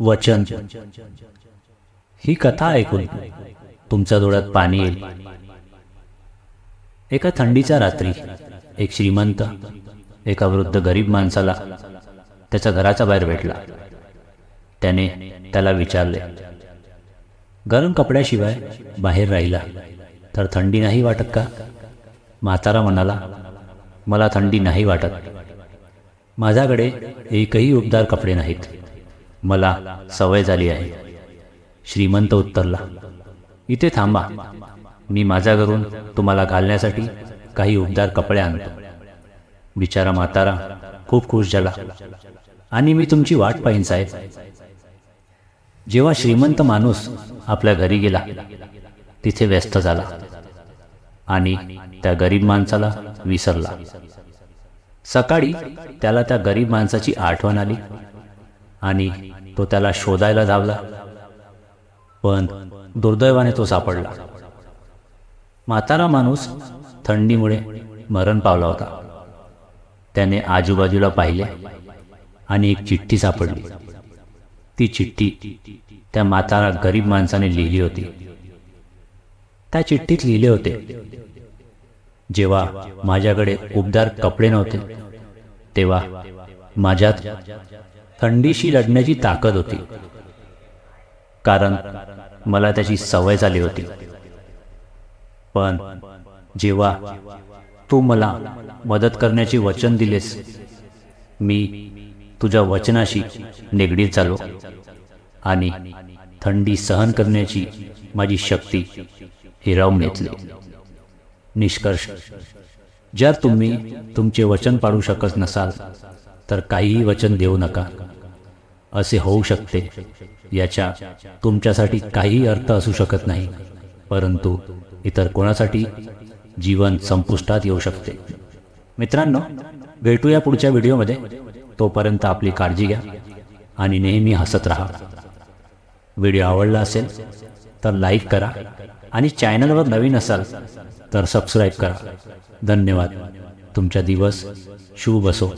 वचन. ही कथा ऐकून तुमच्या डोळ्यात पाणी येईल. एका थंडीच्या रात्री एक श्रीमंत एका वृद्ध गरीब माणसाला त्याच्या घराच्या बाहेर भेटला. त्याने त्याला विचारले गरम कपड्याशिवाय बाहेर राहिला तर थंडी नाही वाटत का? म्हातारा म्हणाला मला थंडी नाही वाटत. माझ्याकडे एकही उबदार कपडे नाहीत. मला सवय झाली आहे. श्रीमंत उत्तरला. इथे थांबा. मी माझ्या घरून तुम्हाला घालण्यासाठी काही उबदार कपडे आणतो. बिचारा म्हातारा खूप खुश झाला. आणि मी तुमची वाट पाहिन साहेब. जेव्हा श्रीमंत माणूस आपल्या घरी गेला तिथे व्यस्त झाला आणि त्या गरीब माणसाला विसरला. सकाळी त्याला त्या गरीब माणसाची आठवण आली. आणि तो त्याला शोधायला धावला. पण दुर्दैवाने तो सापडला. म्हातारा माणूस थंडीमुळे मरण पावला होता. त्याने आजूबाजूला पाहिले आणि एक चिठ्ठी सापडली. ती चिठ्ठी त्या म्हातारा गरीब माणसाने लिहिली होती. त्या चिठ्ठीत लिहिले होते जेव्हा माझ्याकडे उबदार कपडे नव्हते तेव्हा माझ्यात थंडीशी लढण्याची ताकद होती. कारण मला त्याची सवय झाली होती. पण जेव्हा तू मला मदत करण्याचे वचन दिलेस मी तुझ्या वचनाशी निगडीत झालो आणि थंडी सहन करण्याची माझी शक्ती हिरावून घेतली. निष्कर्ष जर तुम्ही तुमचे वचन पाडू शकत नसाल तर काहीही वचन देऊ नका. असे होऊ शकते. याच्या तुमच्यासाठी काही अर्थ असू शकत नाही परंतु इतर कोणासाठी जीवन संपुष्टात येऊ शकते. मित्रांनो भेटूया पुढच्या व्हिडिओमध्ये. तोपर्यंत आपली काळजी घ्या आणि नेहमी हसत राहा. व्हिडिओ आवडला असेल तर लाईक करा आणि चॅनलवर नवीन असाल तर सबस्क्राईब करा. धन्यवाद. तुमचा दिवस शुभ असो.